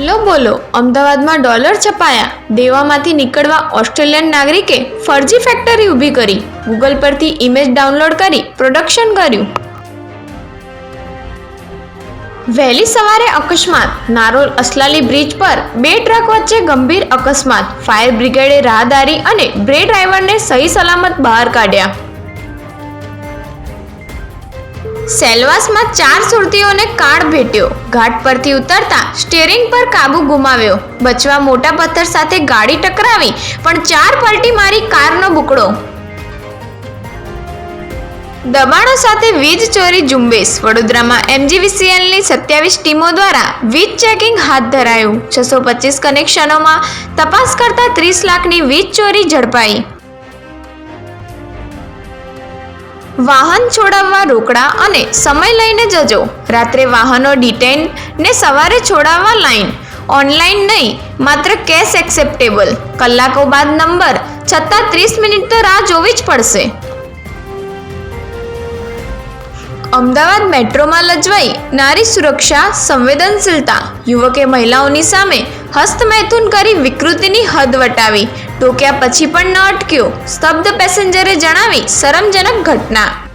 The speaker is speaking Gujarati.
લો બોલો, અમદાવાદમાં ડોલર છપાયા, દેવામાંથી નીકળવા ઓસ્ટ્રેલિયન નાગરિકે ફરજી ફેક્ટરી ઊભી કરી. ગૂગલ પરથી ઇમેજ ડાઉનલોડ કરી પ્રોડક્શન કર્યું. વહેલી સવારે અકસ્માત. નારોલ અસલાલી બ્રિજ પર બે ટ્રક વચ્ચે ગંભીર અકસ્માત. ફાયર બ્રિગેડે રાહદારી અને બ્રે ડ્રાઈવરને સહી સલામત બહાર કાઢ્યા. સેલવાસમાં ચાર સુરતીઓને કાળ ભેટ્યો. ઘાટ પરથી ઉતરતા સ્ટેરિંગ પર કાબુ ગુમાવ્યો. બચવા મોટા પથ્થર સાથે ગાડી ટકરાવી, પણ ચાર પલટી મારી કારનો બુકડો. દબાણો સાથે વીજ ચોરી ઝુંબેશ. વડોદરામાં એમજીવીસીએલની સત્યાવીસ ટીમો દ્વારા વીજ ચેકિંગ હાથ ધરાયું. છસો પચીસ કનેક્શનોમાં તપાસ કરતા ત્રીસ લાખની વીજ ચોરી ઝડપાઈ. વાહન છોડાવવા રોકડા અને સમય લઈને જજો. રાત્રે વાહનો ડિટેન ને સવારે છોડાવવા લાઈન. ઓનલાઈન નહીં, માત્ર કેશ એક્સેપ્ટેબલ. કલાકો બાદ નંબર, છતાં ત્રીસ મિનિટ તો રાહ જોવી જ પડશે. અમદાવાદ મેટ્રોમાં લજવાઈ નારી સુરક્ષા, સંવેદનશીલતા. યુવકે મહિલાઓની સામે હસ્તમૈથુન કરી વિકૃતિની હદ વટાવી. ટોક્યા પછી પણ ન અટક્યો. સ્તબ્ધ પેસેન્જરે જણાવી શરમજનક ઘટના.